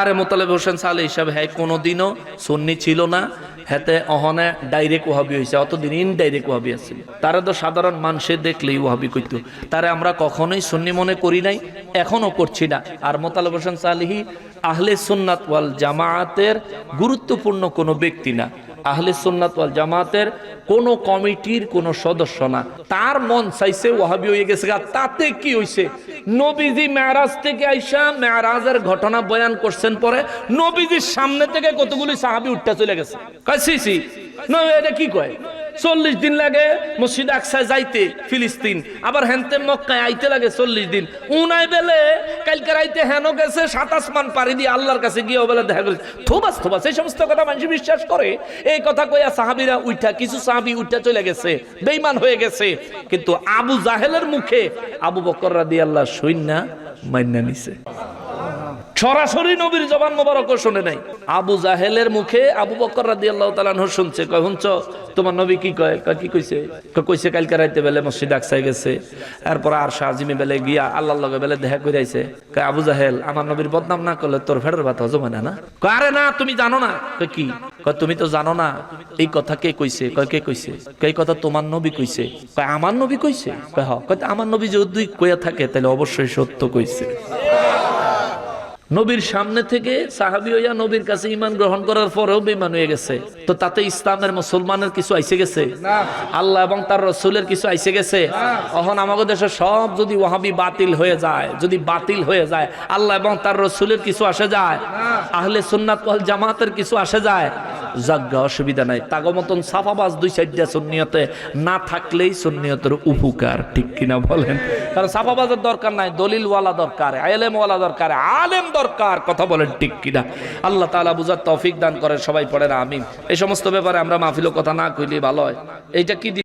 আরে মোতালেব হোসেন সালে হিসাবে হ্যাঁ কোনোদিনও সুন্নি ছিল না। হেতে অহনে ডাইরেক্ট ওহাবি হয়েছে অতদিন ইনডাইরেক্ট ওহাবি আছিল। তারা তো সাধারণ মানুষে দেখলেই ওহাবি কইতো। তারা আমরা কখনোই সুন্নি মনে করি নাই, এখনও করছি না। আর মোতালেব হোসেন সালিহি আহলে সুন্নাত ওয়াল জামায়াতের গুরুত্বপূর্ণ কোনো ব্যক্তি না। আহলে সুন্নাত ওয়াল জামাতের কোন কমিটির কোন সদস্য না। তার মন চাইছে ওহাবি হয়ে গেছে। তাতে কি হইছে? নবীজি মেয়ারাজ থেকে আইসা মেয়ারাজের ঘটনা বয়ান করছেন পরে নবীজির সামনে থেকে কতগুলি সাহাবি উঠতে চলে গেছে। কাছি এটা কি কয়? চল্লিশ দিন লাগে মসজিদ আকসায় যাইতে, ফিলিস্তিন। আবার হেনতে মক্কায় আইতে লাগে চল্লিশ দিন। উনাই বেলে, কালকে রাইতে হেন গেছে সাতাশ মান পাড়ি দিয়ে আল্লাহর কাছে গিয়ে বেলা দেখা করেছে থোবাস থোবাস, এই সমস্ত কথা মানুষ বিশ্বাস করে। এই কথা কইয়া সাহাবিরা উঠা কিছু সাহাবি উঠা চলে গেছে বেইমান হয়ে গেছে। কিন্তু আবু জাহেলের মুখে আবু বকর রাদি আল্লাহ সৈন্য মান্না নিছে। সরাসরি নবীর জবান মোবারক শুনে নাই। আবু জাহেলের মুখে আবু বকর রাদি আল্লাহ তালানহ শুনছে, কয়, শুনছ? তোমার নবী কি কয়? কি কইছে? কইছে কালকে রাইতে বেলে মসজিদ আকসাই গেছে। এরপর আর শাহজিমি বেলে গিয়া আল্লাহর লগে বেলে দেখা করে আবু জাহেল, আমার নবীর বদনাম না করলে তোর ফেডের ভাত হজম হয় না? কয়, আরে না, তুমি জানো না। কি? কয়, তুমি তো জানো না, এই কথা কে কইছে? কয়, কে কইছে? কয়, এই কথা তোমার নবী কইছে। কয়, আমার নবী কইছে? কয়, হ। আমার নবী যদি কইয়া থাকে, তাহলে অবশ্যই সত্য কইছে। নবীর সামনে থেকে সাহাবি হইয়া নবীর কাছে ইমান গ্রহণ করার পরেও বেমান হয়ে গেছে। তো তাতে ইসলামের মুসলমানের কিছু আইসে গেছে? আল্লাহ এবং তার রসুলের কিছু আইসে গেছে? এখন আমাদের দেশে সব যদি ওহাবি বাতিল হয়ে যায় যদি বাতিল হয়ে যায় আল্লাহ এবং তার রসুলের কিছু আসে যায়? আহলে সুন্নাত জামাতের কিছু আসে যায়? যাজ্ঞা অসুবিধা নাই। তাগো মতন সাফাবাজ দুই সাইডটা সুন্নিয়তে না থাকলেই সুন্নিয়তের উপকার, ঠিক কিনা বলেন? কারণ সাফাবাজের দরকার নাই, দলিলওয়ালা দরকার, আলেমওয়ালা দরকার, আলেম দরকার, কথা বলেন, ঠিক কিনা? আল্লাহ তাআলা বুঝার তৌফিক দান করেন, সবাই পড়েন, আমিন। এই সমস্ত ব্যাপারে আমরা মাহফিল কথা না কইলে ভালো হয়। এইটা কি